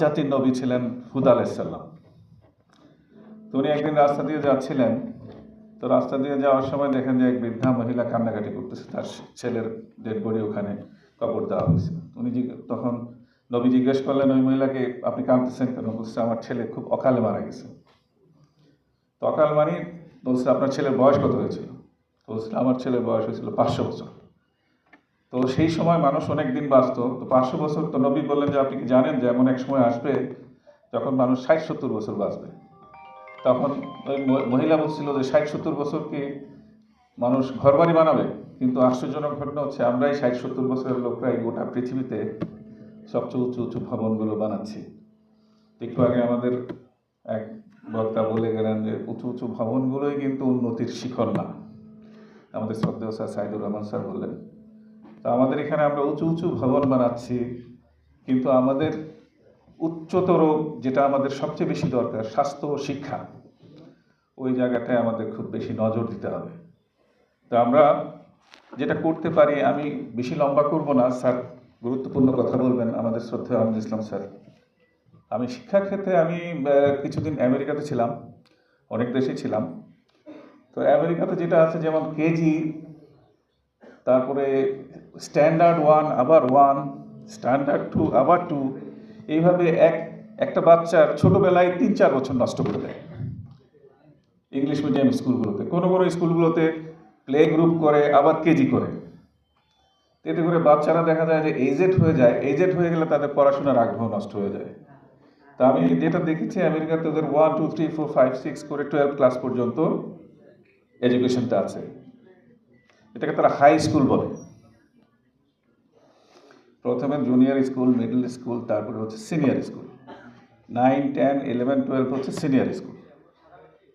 জাতির নবী ছিলেন হুদ আলাইসাল্লাম তো উনি একদিন রাস্তা দিয়ে যাচ্ছিলেন। তো রাস্তা দিয়ে যাওয়ার সময় দেখেন যে এক বৃদ্ধা মহিলা কান্নাকাটি করতেছে, তার ছেলের ডেড বডি ওখানে কবর দেওয়া হয়েছে। উনি তখন নবী জিজ্ঞেস করলেন, ওই মহিলাকে আপনি কাঁদতেছেন কেন? বলছে, আমার ছেলে খুব অকালে মারা গেছে। তো অকাল মানে বলছে, আপনার ছেলের বয়স কত হয়েছিল? বলছিল আমার ছেলের বয়স হয়েছিল পাঁচশো বছর। তো সেই সময় মানুষ অনেক দিন বাঁচত। তো পাঁচশো বছর তো নবী বললেন যে, আপনি কি জানেন যে, এমন এক সময় আসবে যখন মানুষ ষাট সত্তর বছর বাঁচবে? তখন ওই মহিলা বলছিল যে, ষাট সত্তর বছর কি মানুষ ঘরবাড়ি বানাবে? কিন্তু আশ্চর্যজনক ঘটনা হচ্ছে, আমরাই ষাট সত্তর বছরের লোকরাই গোটা পৃথিবীতে সবচেয়ে উঁচু উঁচু ভবনগুলো বানাচ্ছি। একটু আগে আমাদের এক বক্তা বলে গেলেন যে, উঁচু উঁচু ভবনগুলোই কিন্তু উন্নতির শিখর না। আমাদের শ্রদ্ধেয় স্যার সাইদুর রহমান স্যার বললেন আমাদের এখানে আমরা উঁচু উঁচু ভবন বানাচ্ছি, কিন্তু আমাদের উচ্চতর যেটা আমাদের সবচেয়ে বেশি দরকার, স্বাস্থ্য ও শিক্ষা। ওই জায়গাটায় আমাদের খুব বেশি নজর দিতে হবে। তো আমরা যেটা করতে পারি, আমি বেশি লম্বা করব না, স্যার, গুরুত্বপূর্ণ কথা বলবেন আমাদের শ্রদ্ধেয় আহমদ ইসলাম স্যার। আমি শিক্ষার ক্ষেত্রে আমি কিছুদিন আমেরিকাতে ছিলাম, অনেক দেশে ছিলাম। তো আমেরিকাতে যেটা আছে, যেমন কেজি তারপরে স্ট্যান্ডার্ড ওয়ান আবার ওয়ান স্ট্যান্ডার্ড টু আবার টু এইভাবে এক, একটা বাচ্চার ছোটোবেলায় তিন, চার বছর নষ্ট করে দেয়। ইংলিশ মিডিয়াম স্কুলগুলোতে। কোনো কোনো স্কুলগুলোতে প্লে গ্রুপ করে, আবার কেজি করে। এতে করে বাচ্চারা দেখা যায় যে এজেড হয়ে যায়। এজেড হয়ে গেলে তাদের পড়াশোনার আগ্রহ নষ্ট হয়ে যায়। তা আমি যেটা দেখেছি, আমেরিকাতে ওদের one two three four five six করে টুয়েলভ ক্লাস পর্যন্ত এডুকেশনটা আছে। এটাকে তারা হাই স্কুল বলে। প্রথমে জুনিয়র স্কুল মিডল স্কুল তারপরে হচ্ছে senior school nine ten eleven twelve হচ্ছে সিনিয়র স্কুল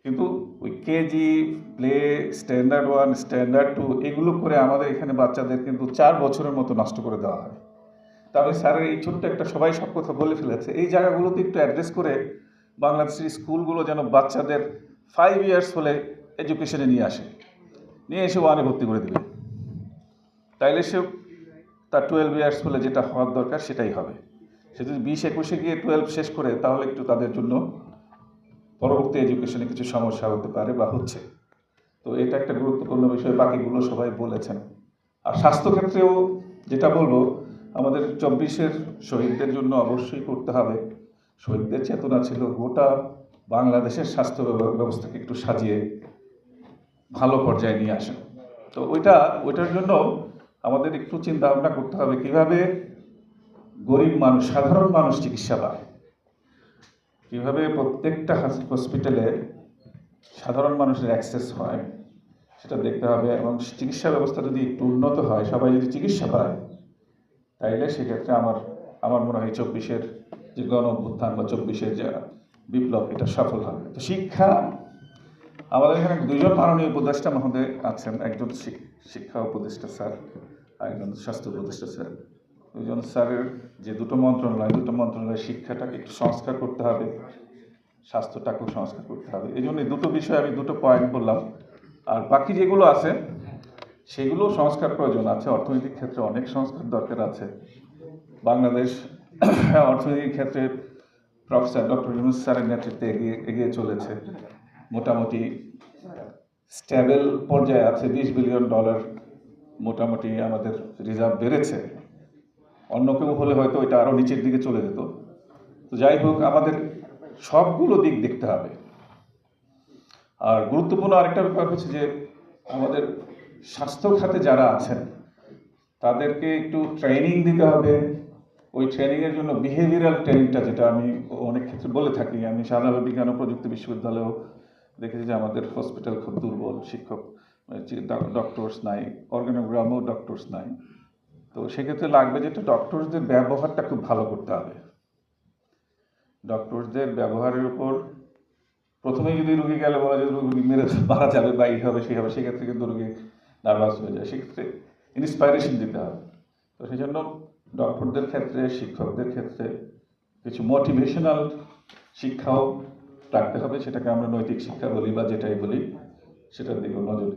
কিন্তু ওই KG play standard one standard two এগুলো করে আমাদের এখানে বাচ্চাদের কিন্তু চার বছরের মতো নষ্ট করে দেওয়া হয়। তবে স্যারের এই ছোট্ট একটা সবাই সব কথা বলে ফেলেছে। এই জায়গাগুলোতে একটু অ্যাড্রেস করে বাংলাদেশের স্কুলগুলো যেন বাচ্চাদের ফাইভ ইয়ার্স হলে এডুকেশনে নিয়ে আসে। নিয়ে এসে ওয়ানে ভর্তি করে দিবে তাইলে সে তার টুয়েলভ ইয়ার্স হলে যেটা হওয়ার দরকার সেটাই হবে। সে যদি বিশ একুশে গিয়ে টুয়েলভ শেষ করে, তাহলে একটু তাদের জন্য পরবর্তী এডুকেশনে কিছু সমস্যা হতে পারে বা হচ্ছে। তো এটা একটা গুরুত্বপূর্ণ বিষয়, বাকিগুলো সবাই বলেছেন। আর স্বাস্থ্যক্ষেত্রেও যেটা বলব, আমাদের চব্বিশের শহীদদের জন্য অবশ্যই করতে হবে। শহীদদের চেতনা ছিল গোটা বাংলাদেশের স্বাস্থ্য ব্যবস্থাকে একটু সাজিয়ে ভালো পর্যায়ে নিয়ে আসা। তো ওইটা, ওইটার জন্য আমাদের একটু চিন্তা ভাবনা করতে হবে কীভাবে গরিব মানুষ, সাধারণ মানুষ চিকিৎসা পায়। কীভাবে প্রত্যেকটা হসপিটালে সাধারণ মানুষের অ্যাক্সেস হয়, সেটা দেখতে হবে। এবং চিকিৎসা ব্যবস্থা যদি একটু উন্নত হয়, সবাই যদি চিকিৎসা পায়, তাইলে সেক্ষেত্রে আমার আমার মনে হয় চব্বিশের যে গণ অভ্যুত্থান বা চব্বিশের যে বিপ্লব, এটা সফল হবে। তো শিক্ষা আমাদের এখানে দুজন মাননীয় উপদেষ্টা মহোদয় আছেন। একজন শিক্ষা উপদেষ্টা স্যার, আর একজন স্বাস্থ্য উপদেষ্টা স্যার। দুজন স্যারের যে দুটো মন্ত্রণালয় দুটো মন্ত্রণালয় শিক্ষাটাকে একটু সংস্কার করতে হবে, স্বাস্থ্যটাকেও সংস্কার করতে হবে। এই জন্য দুটো বিষয়ে আমি দুটো পয়েন্ট বললাম। আর বাকি যেগুলো আছে, সেগুলো সংস্কার প্রয়োজন আছে। অর্থনৈতিক ক্ষেত্রে অনেক সংস্কার দরকার আছে। বাংলাদেশ অর্থনৈতিক ক্ষেত্রে প্রফেসর ডক্টর ইউনুস স্যারের নেতৃত্বে এগিয়ে এগিয়ে চলেছে। মোটামুটি স্ট্যাবেল পর্যায়ে আছে, বিশ বিলিয়ন ডলার মোটামুটি আমাদের রিজার্ভ বেড়েছে। অন্য কেউ হলে হয়তো এটা আরও নিচের দিকে চলে যেত। তো যাই হোক, আমাদের সবগুলো দিক দেখতে হবে। আর গুরুত্বপূর্ণ আরেকটা ব্যাপার হচ্ছে যে, আমাদের স্বাস্থ্য খাতে যারা আছেন, তাদেরকে একটু ট্রেনিং দিতে হবে। ওই ট্রেনিংয়ের জন্য বিহেভিয়ারাল ট্রেনিংটা যেটা আমি অনেক ক্ষেত্রে বলে থাকি, আমি সাধারণ বিজ্ঞান ও প্রযুক্তি বিশ্ববিদ্যালয়েও দেখেছি যে আমাদের হসপিটাল খুব দুর্বল, শিক্ষক ডক্টরস নাই অর্গানোগ্রামও ডক্টরস নাই। তো সেক্ষেত্রে লাগবে যেটা ডক্টরসদের ব্যবহারটা খুব ভালো করতে হবে। ডক্টরসদের ব্যবহারের উপর প্রথমে যদি রুগী গেলে বলা যায় রুগী মেরে মারা যাবে বা এই হবে, সেই হবে, সেক্ষেত্রে কিন্তু রুগী নার্ভাস হয়ে যায়। সেক্ষেত্রে ইন্সপাইরেশন দিতে হবে। তো সেই জন্য ডক্টরদের ক্ষেত্রে, শিক্ষকদের ক্ষেত্রে কিছু মোটিভেশনাল শিক্ষাও রাখতে হবে সেটাকে আমরা নৈতিক শিক্ষা বলি বা যেটাই বলি সেটার দিকেও নজর।